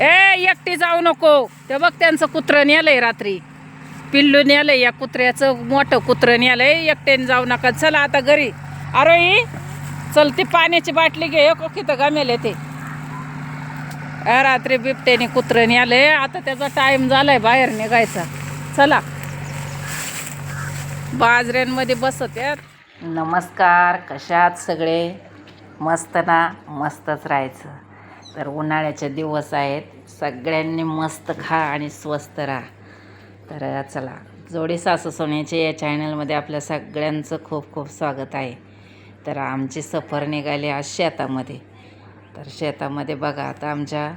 ए एकटी जाऊ नको. ते बघ त्यांचं कुत्रं नेलंय रात्री. पिल्लू नेलंय या कुत्र्याचं मोठं कुत्रं नेलंय. एकट्याने जाऊ नका. चला आता घरी. अरे चल ती पाण्याची बाटली घे. एक तर गमेल ते रात्री बिबट्याने कुत्रं नेलंय. आता त्याचा टाईम झालाय बाहेर निघायचा. चला. बाजऱ्यांमध्ये बसत यात नमस्कार. कशात सगळे? मस्त ना? मस्तच राहायचं. तर उन्हाळ्याचे दिवस आहेत. सगळ्यांनी मस्त खा आणि स्वस्त राहा. तर चला जोडी सासू सोन्याचे या चॅनलमध्ये आपल्या सगळ्यांचं खूप खूप स्वागत आहे. तर आमची सफर निघाली आज शेतामध्ये. तर शेतामध्ये बघा आता आमच्या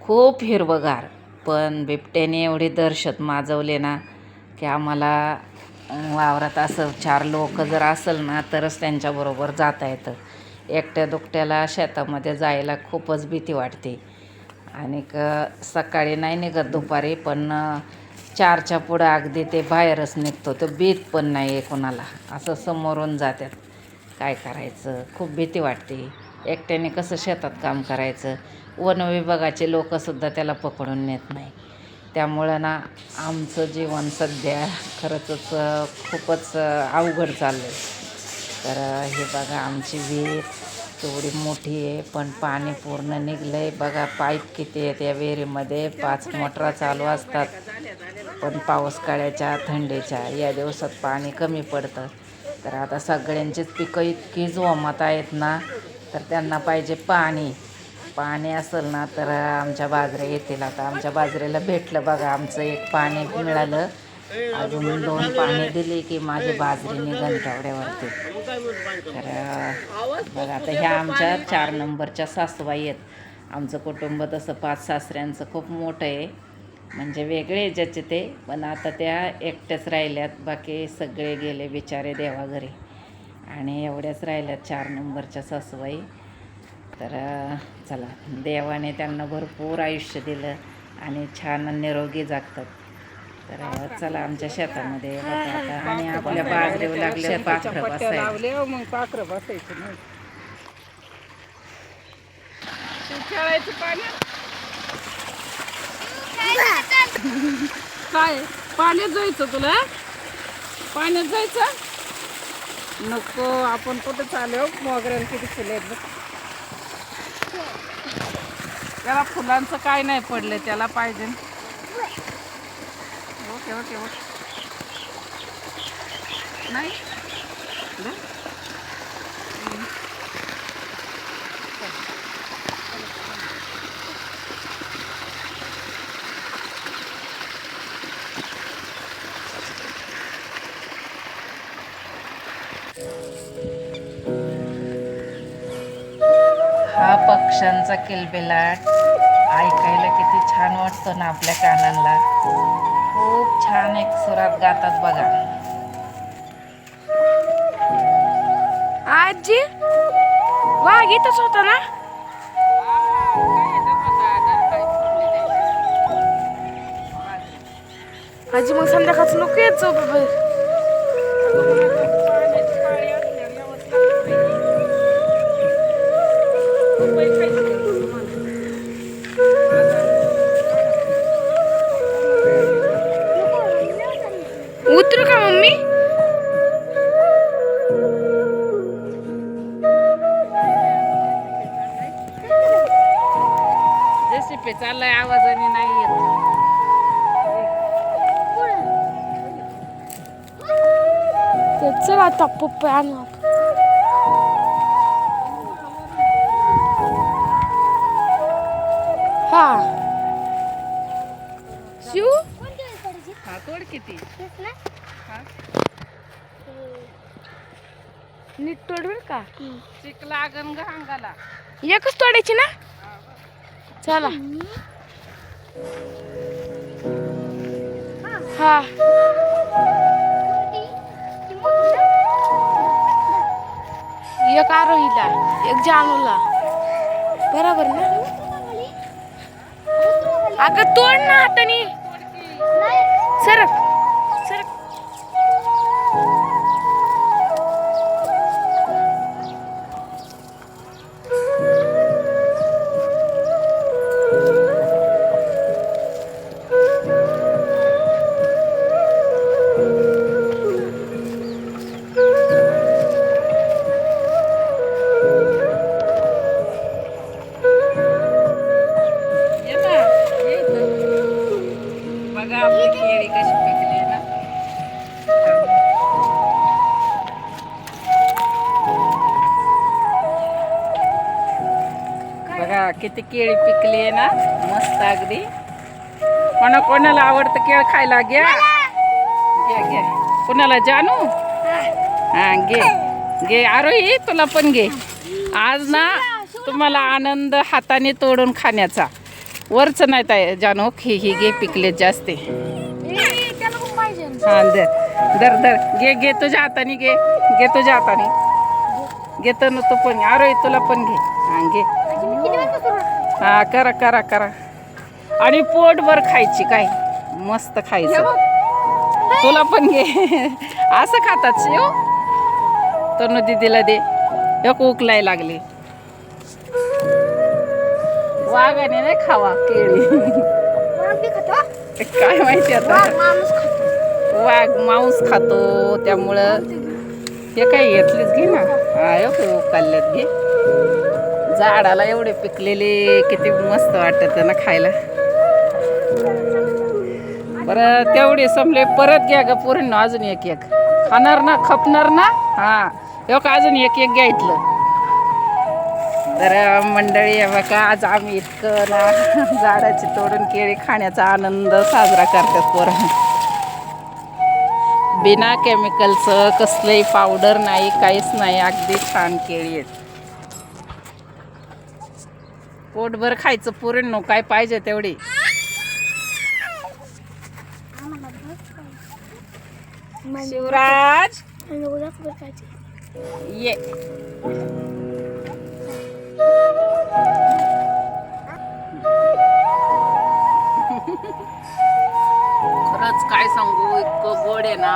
खूप हिरवगार पण बिबट्याने एवढी दहशत माजवले ना की आम्हाला वावरात असं चार लोक जर असेल ना तरच त्यांच्याबरोबर जाता येतं. एकट्या दुकट्याला शेतामध्ये जायला खूपच भीती वाटते. आणि क सकाळी नाही निघत दुपारी पण चारच्या पुढं अगदी ते बाहेरच निघतो. तो भीत पण नाही आहे कोणाला. असं समोरून जातात काय करायचं? खूप भीती वाटते. एकट्याने कसं शेतात काम करायचं? वन विभागाचे लोकसुद्धा त्याला पकडून नेत नाही. त्यामुळं ना आमचं जीवन सध्या खरंच खूपच अवघड चाललं आहे तर हे बघा आमची विहीर तेवढी मोठी आहे पण पाणी पूर्ण निघलं आहे बघा पाईप किती आहेत या विहिरीमध्ये. पाच मोटरा चालू असतात पण पाऊस काळ्याच्या थंडीच्या. या दिवसात पाणी कमी पडतं. तर आता सगळ्यांचीच पिकं इतकी जोमत आहेत ना तर त्यांना पाहिजे पाणी. पाणी असेल ना तर आमच्या बाजऱ्या येतील. आता आमच्या बाजरेला भेटलं बघा आमचं एक पाणी मिळालं. अजून दोन पाणी दिली की माझी बाजरी निघन तर बघा आता ह्या आमच्या चार नंबरच्या सासूबाई आहेत. आमचं कुटुंब तसं पाच सासऱ्यांचं खूप मोठं आहे. म्हणजे वेगळे ज्याचे ते पण आता त्या एकट्याच राहिल्यात. बाकी सगळे गेले बिचारे देवाघरी. आणि एवढ्याच राहिल्यात चार नंबरच्या सासूबाई. तर चला देवाने त्यांना भरपूर आयुष्य दिलं आणि छान निरोगी जागतात. तर चला आमच्या शेतामध्ये आता. आणि आपल्या बाजरीवर लागले पाखरं बसायला. लावले मग पाखरं बसायचं नाही. खेळायचं पाण्यात काय? पाण्यात जायचं तुला? पाण्यात जायचं? नको आपण कुठं चालू मोगऱ्याला किती फुले आहेत बघ. त्याला फुलांचं काय नाही पडलं त्याला पाहिजे. ओके ओके नाही? हा पक्ष्यांचा किलबिलाट. ऐकायला किती छान वाटतो ना आपल्या कानांना खूप छान एक सुरात गातात बघा. आजी वाघ इथंच होता ना? आजी मग संध्याकाळचं नको यायचं बाबा. चाललाय आवाजाने नाही येत. चल आता पप्पा आणू. हा. शिव? हा तोड किती हा. नीट तोड बर का चिक लागन ग अंगाला. एकच तोडायची ना? चला. हा. एक आरोहीला एक जानूला बरोबर ना? अगं तोड ना हाताने. सरक सरक किती केळी पिकली आहे ना? मस्त अगदी. कोणा कोणाला आवडतं केळ खायला? घ्या. घे घे कोणाला जानू? हा घे. घे. आरोही तुला पण घे. आज ना तुम्हाला आनंद हाताने तोडून खाण्याचा. वरच नाही ताय जानू. ही ही घे पिकले जास्त त्याला हा दर दर दर घे घे तुझ्या हाताने घे. घे तुझ्या हाताने. घेतो ना तू पण आरोही तुला पण घे. हा घे. हा करा करा करा. आणि पोटभर खायची काय? मस्त खायचं. तुला पण घे. असं खातात. शिव तनु दीदीला दे. एक उकलाय लागली. वाघाने नाही खावा केळी. काय माहिती आता? वाघ मांस खातो. त्यामुळं हे काय घेतलीच घे ना. हा एक उकलल्यात घे. झाडाला एवढे पिकलेले किती मस्त वाटत ना खायला. बरं तेवढे संपले परत घ्या ग पोरींना अजून एक एक. खाणार ना खपणार ना? हा. एक अजून एक एक घ्या इथलं तर मंडळी बघा आज आम्ही इतकं ना झाडाची तोडून केळी खाण्याचा आनंद साजरा करतात पोरं. बिना केमिकलचं कसलंही पावडर नाही काहीच नाही. अगदी छान केळी आहेत. पोटभर खायचं पुरण काय पाहिजे तेवढी. शिवराज. ये. खरंच काय सांगू इतकं गोड आहे ना.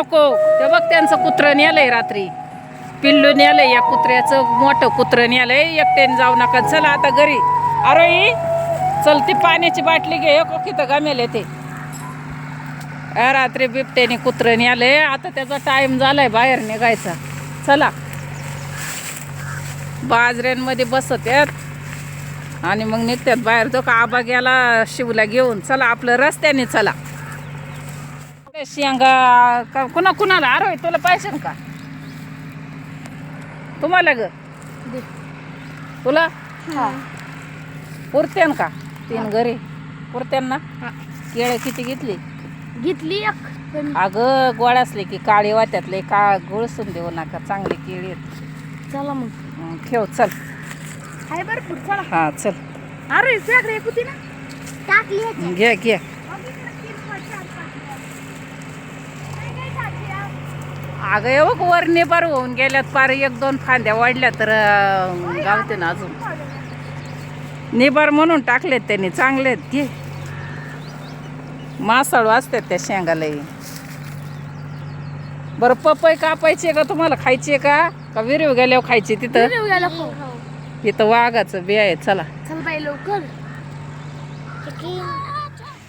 नको. ते बघ त्यांचं कुत्रं नेलंय रात्री. पिल्लू नेलंय या कुत्र्याचं मोठं कुत्रं नेलंय एकट्याने जाऊ नका. चला आता घरी. अरे चल ती पाण्याची बाटली घे. एक तर गमेल ते. रात्री बिबट्याने कुत्रं नेलंय आता त्याचा टाईम झालाय बाहेर निघायचा. चला. बाजऱ्यांमध्ये बसत आहेत. आणि मग निघतात बाहेर. जो का आबा गेला शिवला घेऊन. चला आपलं रस्त्याने चला. शेंगा का कुणा कुणाला अरे तुला पाहिजे का? तुम्हाला ग? तुला? पुरत्यान का? तीन घरी. पुरत्यान ना? केळं किती घेतली? घेतली एक. अगं गोळ असले की काळी वाट्यातले का गुळसून देऊ नका चांगली केळी आहेत. चला मग. हं, ठेव चल. हाय भरपूर चला. हा चल. अरे एक होती ना? टाकली घे घे. अगं येऊ वर निबार होऊन गेल्यात पार एक दोन फांद्या वाढल्या तर गावते ना अजून. निबार म्हणून टाकलेत त्यांनी चांगले आहेत घे मासाळू असतात त्या शेंगालाही. बरं पपई कापायची का तुम्हाला? खायची आहे का? का विरीव गेल्यावर खायची तिथं? गेला हो इथं वाघाचं बी आहे चला. चल बाई लवकर.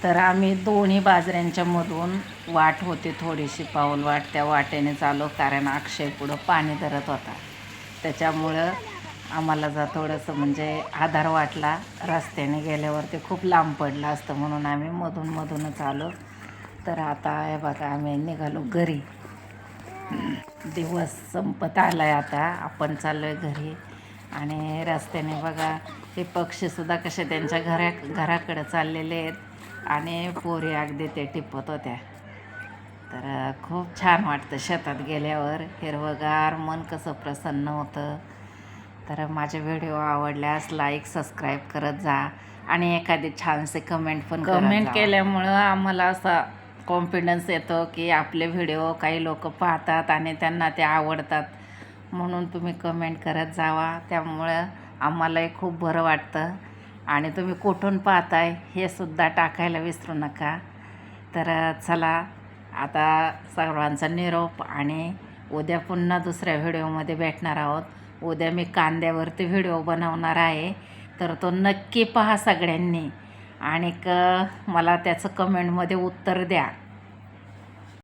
तर आम्ही दोन्ही बाजऱ्यांच्या मधून वाट होती थोडीशी पाऊल वाट त्या वाटेने चालू कारण अक्षय पुढं पाणी धरत होता. त्याच्यामुळं आम्हाला जर थोडंसं म्हणजे आधार वाटला. रस्त्याने गेल्यावर ते खूप लांब पडलं असतं म्हणून आम्ही मधून मधूनच आलो. तर आता हे बघा आम्ही निघालो घरी. दिवस संपत आला आहे आता. आपण चाललो आहे घरी. आणि रस्त्याने बघा हे पक्षीसुद्धा कसे त्यांच्या घरा घराकडे चाललेले आहेत. आणि पोरी अगदी ते टिपत होत्या. तर खूप छान वाटतं शेतात गेल्यावर. हिरवगार मन कसं प्रसन्न होतं. तर माझे व्हिडिओ आवडल्यास लाईक सबस्क्राईब करत जा. आणि एखादी छानसे कमेंट पण कमेंट केल्यामुळं आम्हाला असा कॉन्फिडन्स येतो की आपले व्हिडिओ काही लोक पाहतात आणि त्यांना ते आवडतात. म्हणून तुम्ही कमेंट करत जावा. त्यामुळं आम्हालाही खूप बरं वाटतं. आणि तुम्ही कुठून पाहताय हे सुद्धा टाकायला विसरू नका. तर चला आता सर्वांचा निरोप आणि उद्या पुन्हा दुसऱ्या व्हिडिओमध्ये भेटणार आहोत. उद्या मी कांद्यावरती व्हिडिओ बनवणार आहे. तर तो नक्की पहा सगळ्यांनी. आणि क मला त्याचं कमेंटमध्ये उत्तर द्या.